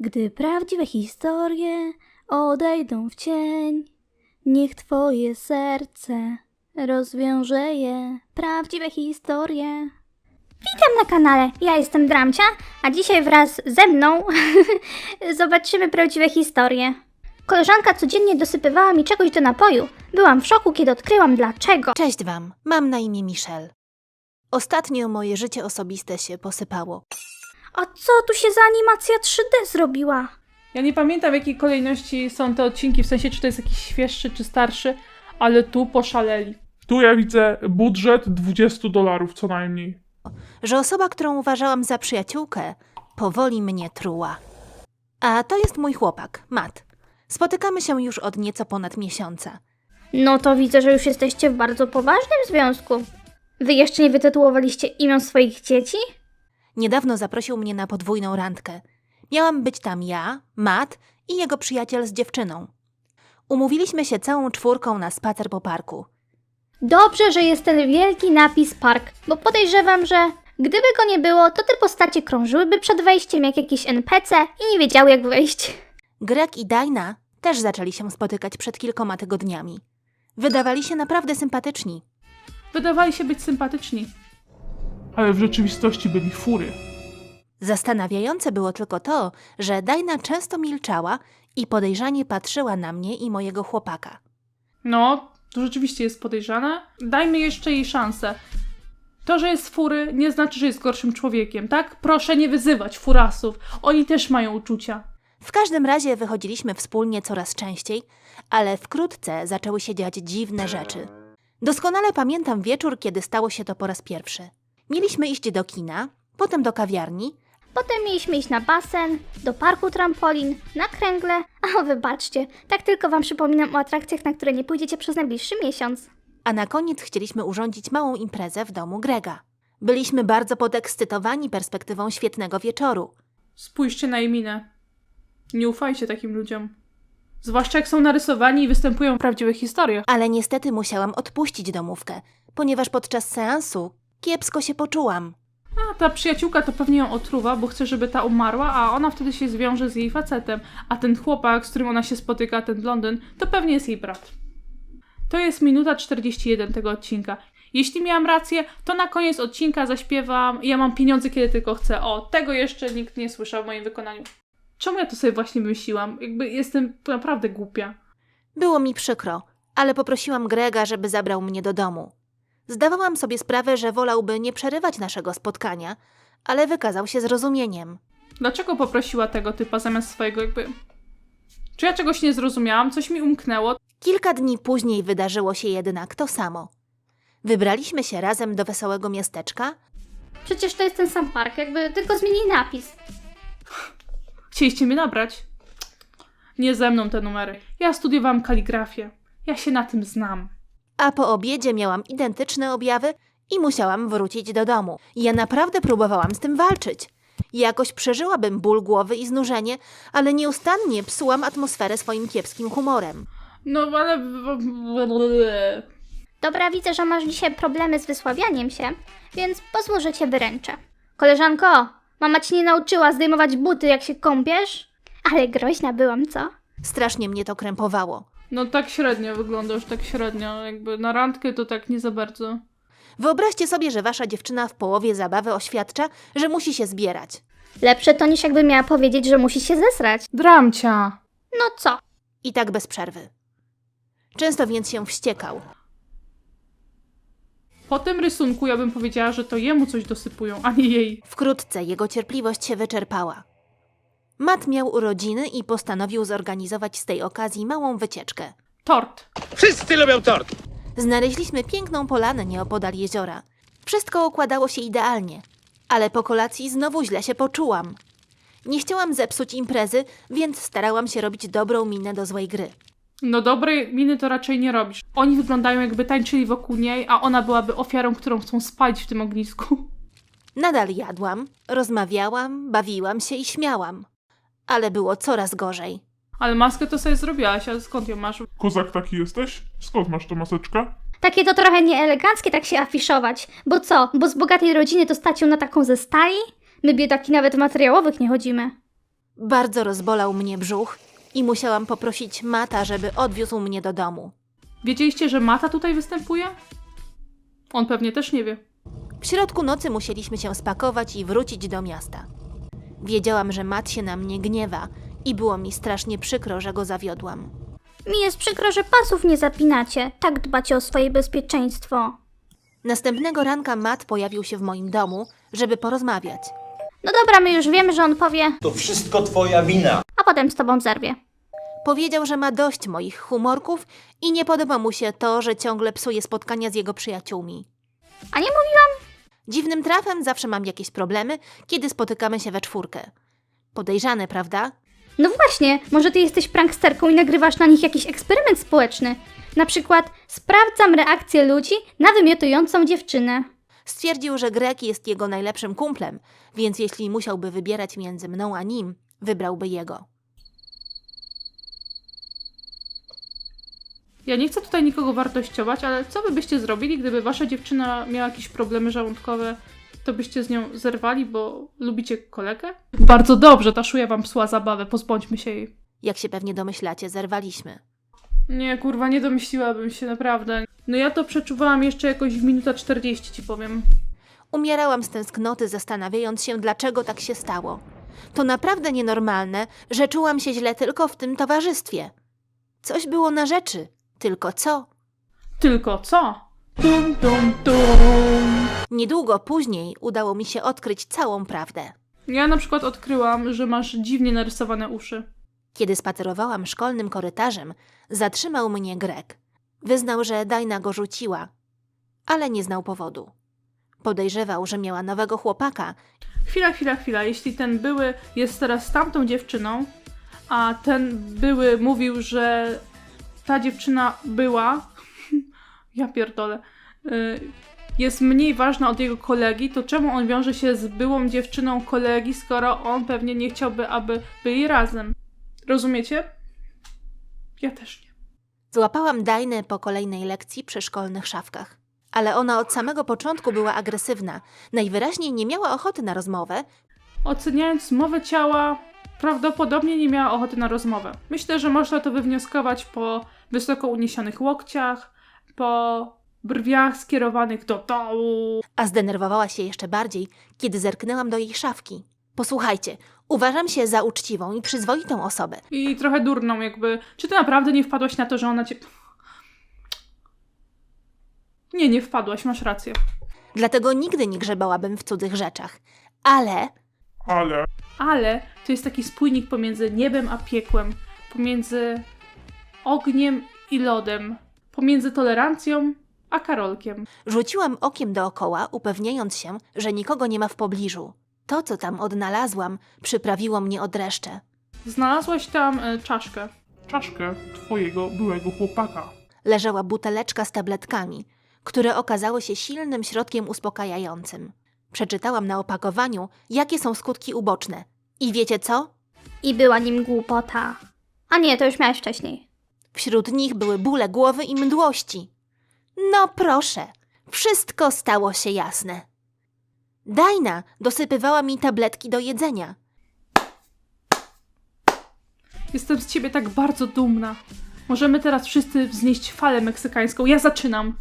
Gdy prawdziwe historie odejdą w cień, niech twoje serce rozwiąże je. Prawdziwe historie. Witam na kanale, ja jestem Dramcia, a dzisiaj wraz ze mną zobaczymy prawdziwe historie. Koleżanka codziennie dosypywała mi czegoś do napoju. Byłam w szoku, kiedy odkryłam dlaczego. Cześć Wam, mam na imię Michelle. Ostatnio moje życie osobiste się posypało. A co tu się za animacja 3D zrobiła? Ja nie pamiętam w jakiej kolejności są te odcinki, w sensie czy to jest jakiś świeższy czy starszy, ale tu poszaleli. Tu ja widzę budżet 20 dolarów co najmniej. Że osoba, którą uważałam za przyjaciółkę, powoli mnie truła. A to jest mój chłopak, Matt. Spotykamy się już od nieco ponad miesiąca. No to widzę, że już jesteście w bardzo poważnym związku. Wy jeszcze nie wytytułowaliście imion swoich dzieci? Niedawno zaprosił mnie na podwójną randkę. Miałam być tam ja, Matt i jego przyjaciel z dziewczyną. Umówiliśmy się całą czwórką na spacer po parku. Dobrze, że jest ten wielki napis park, bo podejrzewam, że gdyby go nie było, to te postacie krążyłyby przed wejściem jak jakiś NPC i nie wiedziały jak wejść. Greg i Dina też zaczęli się spotykać przed kilkoma tygodniami. Wydawali się naprawdę sympatyczni. Wydawali się być sympatyczni. Ale w rzeczywistości byli fury. Zastanawiające było tylko to, że Dina często milczała i podejrzanie patrzyła na mnie i mojego chłopaka. No, to rzeczywiście jest podejrzane. Dajmy jeszcze jej szansę. To, że jest fury, nie znaczy, że jest gorszym człowiekiem, tak? Proszę nie wyzywać furasów. Oni też mają uczucia. W każdym razie wychodziliśmy wspólnie coraz częściej, ale wkrótce zaczęły się dziać dziwne rzeczy. Doskonale pamiętam wieczór, kiedy stało się to po raz pierwszy. Mieliśmy iść do kina, potem do kawiarni, Potem mieliśmy iść na basen, do parku trampolin, na kręgle. A wybaczcie, tak tylko wam przypominam o atrakcjach, na które nie pójdziecie przez najbliższy miesiąc. a na koniec chcieliśmy urządzić małą imprezę w domu Grega. Byliśmy bardzo podekscytowani perspektywą świetnego wieczoru. Spójrzcie na jej minę. Nie ufajcie takim ludziom. Zwłaszcza jak są narysowani i występują w prawdziwych historiach. Ale niestety musiałam odpuścić domówkę, ponieważ podczas seansu kiepsko się poczułam. A ta przyjaciółka to pewnie ją otruwa, bo chce, żeby ta umarła, a ona wtedy się zwiąże z jej facetem. A ten chłopak, z którym ona się spotyka, ten blondyn, to pewnie jest jej brat. To jest minuta 41 tego odcinka. Jeśli miałam rację, to na koniec odcinka zaśpiewam Ja mam pieniądze, kiedy tylko chcę. O, tego jeszcze nikt nie słyszał w moim wykonaniu. Czemu ja to sobie właśnie wymyśliłam? Jakby jestem naprawdę głupia. Było mi przykro, ale poprosiłam Grega, żeby zabrał mnie do domu. Zdawałam sobie sprawę, że wolałby nie przerywać naszego spotkania, ale wykazał się zrozumieniem. Dlaczego poprosiła tego typa zamiast swojego jakby... Czy ja czegoś nie zrozumiałam? Coś mi umknęło? Kilka dni później wydarzyło się jednak to samo. Wybraliśmy się razem do wesołego miasteczka, Przecież to jest ten sam park, jakby tylko zmienili napis. Chcieliście mnie nabrać? Nie ze mną te numery. Ja studiowałam kaligrafię. Ja się na tym znam. A po obiedzie miałam identyczne objawy i musiałam wrócić do domu. Ja naprawdę próbowałam z tym walczyć. Jakoś przeżyłabym ból głowy i znużenie, ale nieustannie psułam atmosferę swoim kiepskim humorem. No ale... Dobra, widzę, że masz dzisiaj problemy z wysławianiem się, więc pozwól, że cię wyręczę. Koleżanko, mama ci nie nauczyła zdejmować buty, jak się kąpiesz? Ale groźna byłam, co? Strasznie mnie to krępowało. No tak średnio wygląda, już tak średnio. Jakby na randkę to tak nie za bardzo. Wyobraźcie sobie, że wasza dziewczyna w połowie zabawy oświadcza, że musi się zbierać. Lepsze to niż jakby miała powiedzieć, że musi się zesrać. Dramcia! No co? I tak bez przerwy. Często więc się wściekał. Po tym rysunku ja bym powiedziała, że to jemu coś dosypują, a nie jej. Wkrótce jego cierpliwość się wyczerpała. Matt miał urodziny i postanowił zorganizować z tej okazji małą wycieczkę. Tort. Wszyscy lubią tort! Znaleźliśmy piękną polanę nieopodal jeziora. Wszystko układało się idealnie, ale po kolacji znowu źle się poczułam. Nie chciałam zepsuć imprezy, więc starałam się robić dobrą minę do złej gry. No dobrej miny to raczej nie robisz. Oni wyglądają jakby tańczyli wokół niej, a ona byłaby ofiarą, którą chcą spalić w tym ognisku. Nadal jadłam, rozmawiałam, bawiłam się i śmiałam. Ale było coraz gorzej. Ale maskę to sobie zrobiłaś, a skąd ją masz? Kozak taki jesteś? Skąd masz tą maseczkę? Takie to trochę nieeleganckie tak się afiszować. Bo co, bo z bogatej rodziny to stać ją na taką ze stali? My biedaki nawet w materiałowych nie chodzimy. Bardzo rozbolał mnie brzuch i musiałam poprosić Mata, żeby odwiózł mnie do domu. Wiedzieliście, że Mata tutaj występuje? On pewnie też nie wie. W środku nocy musieliśmy się spakować i wrócić do miasta. Wiedziałam, że Mat się na mnie gniewa i było mi strasznie przykro, że go zawiodłam. Mi jest przykro, że pasów nie zapinacie. Tak dbacie o swoje bezpieczeństwo. Następnego ranka Mat pojawił się w moim domu, żeby porozmawiać. No dobra, my już wiemy, że on powie, To wszystko twoja wina. a potem z tobą zerwie. Powiedział, że ma dość moich humorków i nie podoba mu się to, że ciągle psuje spotkania z jego przyjaciółmi. A nie mówiłam? Dziwnym trafem zawsze mam jakieś problemy, kiedy spotykamy się we czwórkę. Podejrzane, prawda? No właśnie, może ty jesteś pranksterką i nagrywasz na nich jakiś eksperyment społeczny. Na przykład sprawdzam reakcję ludzi na wymiotującą dziewczynę. Stwierdził, że Greg jest jego najlepszym kumplem, więc jeśli musiałby wybierać między mną a nim, wybrałby jego. Ja nie chcę tutaj nikogo wartościować, ale co wy byście zrobili, gdyby wasza dziewczyna miała jakieś problemy żołądkowe, to byście z nią zerwali, bo lubicie kolegę? Bardzo dobrze, ta szuja wam psuła zabawę, pozbądźmy się jej. Jak się pewnie domyślacie, zerwaliśmy. Nie, kurwa, nie domyśliłabym się, naprawdę. No ja to przeczuwałam jeszcze jakoś w minuta 40, ci powiem. Umierałam z tęsknoty, zastanawiając się, dlaczego tak się stało. To naprawdę nienormalne, że czułam się źle tylko w tym towarzystwie. Coś było na rzeczy, tylko co? Tylko co? Tum, tum, tum. Niedługo później udało mi się odkryć całą prawdę. Ja na przykład odkryłam, że masz dziwnie narysowane uszy. Kiedy spacerowałam szkolnym korytarzem, zatrzymał mnie Greg. Wyznał, że Dajna go rzuciła, ale nie znał powodu. Podejrzewał, że miała nowego chłopaka Chwila, chwila, chwila. Jeśli ten były jest teraz z tamtą dziewczyną, a ten były mówił, że ta dziewczyna była, ja pierdolę, y, jest mniej ważna od jego kolegi, to czemu on wiąże się z byłą dziewczyną kolegi, skoro on pewnie nie chciałby, aby byli razem? Rozumiecie? Ja też nie. Złapałam Dajnę po kolejnej lekcji przy szkolnych szafkach. Ale ona od samego początku była agresywna. Najwyraźniej nie miała ochoty na rozmowę, Oceniając mowę ciała, prawdopodobnie nie miała ochoty na rozmowę. Myślę, że można to wywnioskować po wysoko uniesionych łokciach, po brwiach skierowanych do dołu. a zdenerwowała się jeszcze bardziej, kiedy zerknęłam do jej szafki. Posłuchajcie, uważam się za uczciwą i przyzwoitą osobę. I trochę durną, jakby. Czy ty naprawdę nie wpadłaś na to, że ona cię. Nie, nie wpadłaś, masz rację. Dlatego nigdy nie grzebałabym w cudzych rzeczach. Ale Ale Ale to jest taki spójnik pomiędzy niebem a piekłem, pomiędzy ogniem i lodem, pomiędzy tolerancją a Karolkiem. rzuciłam okiem dookoła, upewniając się, że nikogo nie ma w pobliżu. To, co tam odnalazłam, przyprawiło mnie o dreszcze. Znalazłaś tam e, czaszkę. czaszkę twojego byłego chłopaka. Leżała buteleczka z tabletkami, które okazały się silnym środkiem uspokajającym. Przeczytałam na opakowaniu, jakie są skutki uboczne. I wiecie co? I była nim głupota. A nie, to już miałeś wcześniej. Wśród nich były bóle głowy i mdłości. No proszę, wszystko stało się jasne. Dajna dosypywała mi tabletki do jedzenia. Jestem z ciebie tak bardzo dumna. Możemy teraz wszyscy wznieść falę meksykańską. Ja zaczynam.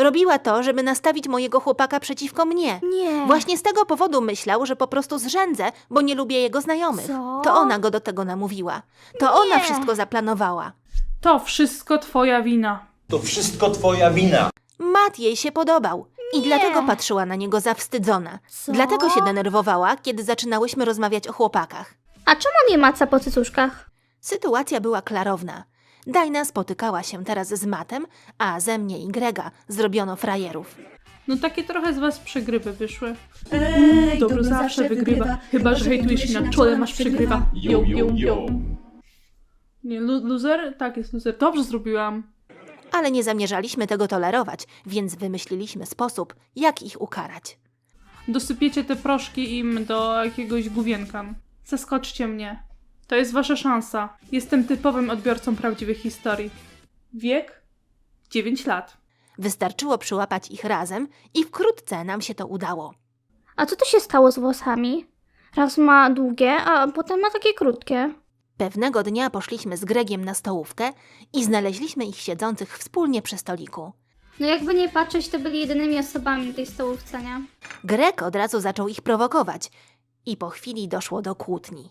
Robiła to, żeby nastawić mojego chłopaka przeciwko mnie. Nie. Właśnie z tego powodu myślał, że po prostu zrzędzę, bo nie lubię jego znajomych. Co? To ona go do tego namówiła. To ona Nie. wszystko zaplanowała. To wszystko twoja wina. To wszystko twoja wina. Matt jej się podobał i Nie. dlatego patrzyła na niego zawstydzona. Co? Dlatego się denerwowała, kiedy zaczynałyśmy rozmawiać o chłopakach. A czemu nie maca po cycuszkach? Sytuacja była klarowna. Dajna spotykała się teraz z Matem, a ze mnie i Grega zrobiono frajerów. No takie trochę z was przegrywy wyszły. Ej, Dobro zawsze wygrywa, chyba że hejtujesz i na czole masz przegrywa. Yo, yo, yo. Nie, lu- loser? Tak, jest loser. Dobrze zrobiłam. Ale nie zamierzaliśmy tego tolerować, więc wymyśliliśmy sposób, jak ich ukarać. Dosypiecie te proszki im do jakiegoś gówienka. Zaskoczcie mnie. To jest wasza szansa. Jestem typowym odbiorcą prawdziwych historii. Wiek? 9 lat. Wystarczyło przyłapać ich razem i wkrótce nam się to udało. A co tu się stało z włosami? Raz ma długie, a potem ma takie krótkie. Pewnego dnia poszliśmy z Gregiem na stołówkę i znaleźliśmy ich siedzących wspólnie przy stoliku. No jakby nie patrzeć, to byli jedynymi osobami na tej stołówce, nie? Greg od razu zaczął ich prowokować i po chwili doszło do kłótni.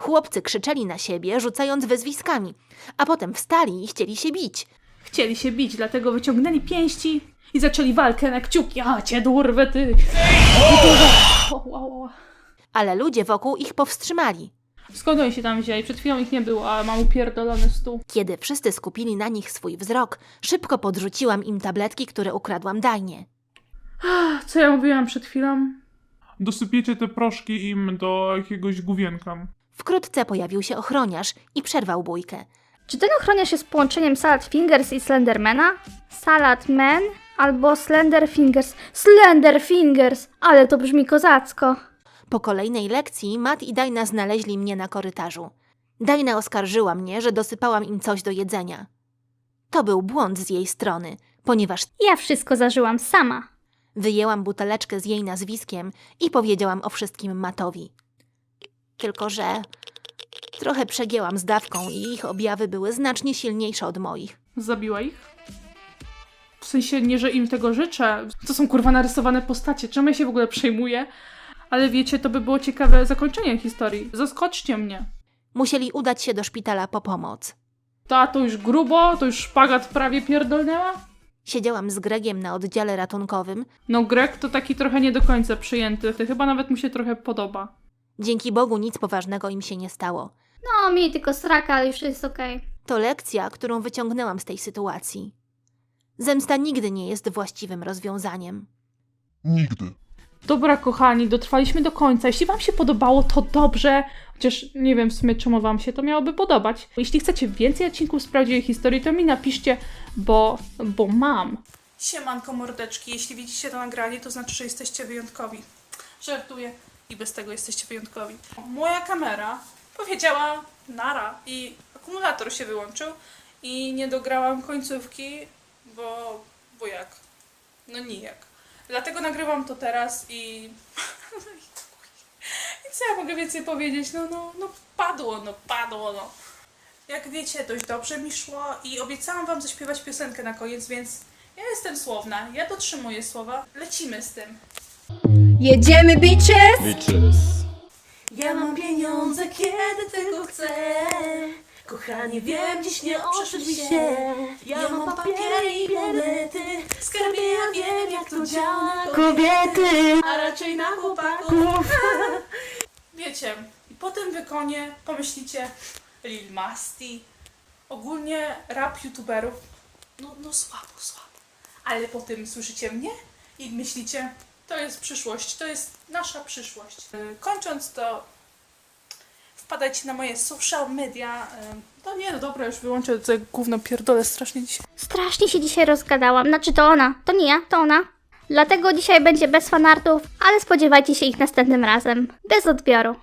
Chłopcy krzyczeli na siebie, rzucając wyzwiskami, a potem wstali i chcieli się bić. Chcieli się bić, dlatego wyciągnęli pięści i zaczęli walkę na kciuki. A cię dorwę, ty! O, o, o. Ale ludzie wokół ich powstrzymali. Skąd oni się tam wzięli? Przed chwilą ich nie było, a mam upierdolony stół. Kiedy wszyscy skupili na nich swój wzrok, szybko podrzuciłam im tabletki, które ukradłam dajnie. Co ja mówiłam przed chwilą? Dosypiecie te proszki im do jakiegoś główienka. Wkrótce pojawił się ochroniarz i przerwał bójkę. Czy ten ochroniarz jest połączeniem Salad Fingers i Slendermana? Salad Man albo Slender Fingers. Slender Fingers! Ale to brzmi kozacko. Po kolejnej lekcji Matt i Dajna znaleźli mnie na korytarzu. Dajna oskarżyła mnie, że dosypałam im coś do jedzenia. To był błąd z jej strony, ponieważ Ja wszystko zażyłam sama. wyjęłam buteleczkę z jej nazwiskiem i powiedziałam o wszystkim Matowi. Tylko, że trochę przegięłam z dawką i ich objawy były znacznie silniejsze od moich. Zabiła ich? W sensie nie, że im tego życzę. To są kurwa narysowane postacie. Czemu ja się w ogóle przejmuję? Ale wiecie, to by było ciekawe zakończenie historii. Zaskoczcie mnie. Musieli udać się do szpitala po pomoc. Ta to już grubo, to już szpagat prawie pierdolnęła. Siedziałam z Gregiem na oddziale ratunkowym. No Greg to taki trochę nie do końca przyjęty. Chyba nawet mu się trochę podoba. Dzięki Bogu nic poważnego im się nie stało. No, mieli tylko straka, ale już jest okej. To lekcja, którą wyciągnęłam z tej sytuacji. Zemsta nigdy nie jest właściwym rozwiązaniem. Nigdy. Dobra, kochani, dotrwaliśmy do końca. Jeśli Wam się podobało, to dobrze. Chociaż nie wiem w sumie, czemu Wam się to miałoby podobać. Jeśli chcecie więcej odcinków z prawdziwej historii, to mi napiszcie, bo, bo mam. Siemanko mordeczki, jeśli widzicie to nagranie, to znaczy, że jesteście wyjątkowi. Żartuję i bez tego jesteście wyjątkowi. Moja kamera powiedziała nara i akumulator się wyłączył i nie dograłam końcówki, bo, bo jak? No nijak. Dlatego nagrywam to teraz i... I co ja mogę więcej powiedzieć? No, no, no padło, no padło, no. Jak wiecie, dość dobrze mi szło i obiecałam wam zaśpiewać piosenkę na koniec, więc ja jestem słowna, ja dotrzymuję słowa. Lecimy z tym. Jedziemy bitches! Ja mam pieniądze, kiedy tego chcę. Kochanie, wiem, dziś nie oszczędź mi się. Ja mam papiery i monety. Skarbie, ja wiem, jak to działa na kobiety, a raczej na chłopaków. Wiecie, i po tym wykonie pomyślicie Lil Masti, ogólnie rap youtuberów, no, no słabo, słabo. Ale potem słyszycie mnie i myślicie, to jest przyszłość, to jest nasza przyszłość. Yy, Kończąc to, wpadajcie na moje social media. Yy, To nie, no dobra, już wyłączę to gówno pierdolę strasznie dzisiaj. Strasznie się dzisiaj rozgadałam. Znaczy to ona. To nie ja, to ona. Dlatego dzisiaj będzie bez fanartów, ale spodziewajcie się ich następnym razem. Bez odbioru.